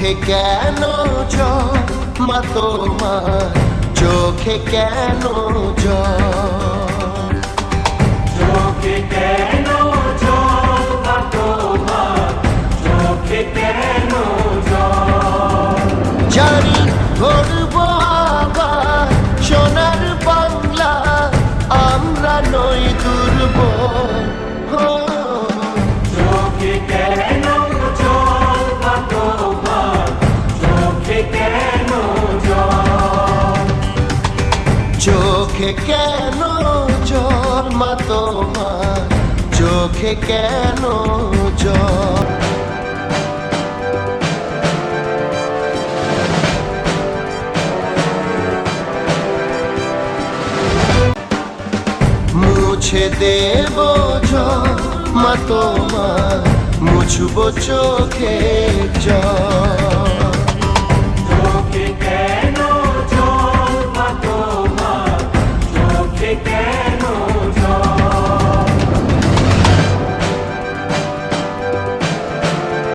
চোখে কেন মা তোমার? চোখে কেন চোখে কেন চোখে কেন জানি আবার সোনার বাংলা আমরা নই দুর্বল। চোখে কেন জল মা তোমার চোখে কেন জল মুছে দেব জল মা তোমার মুছব চোখে জল take that.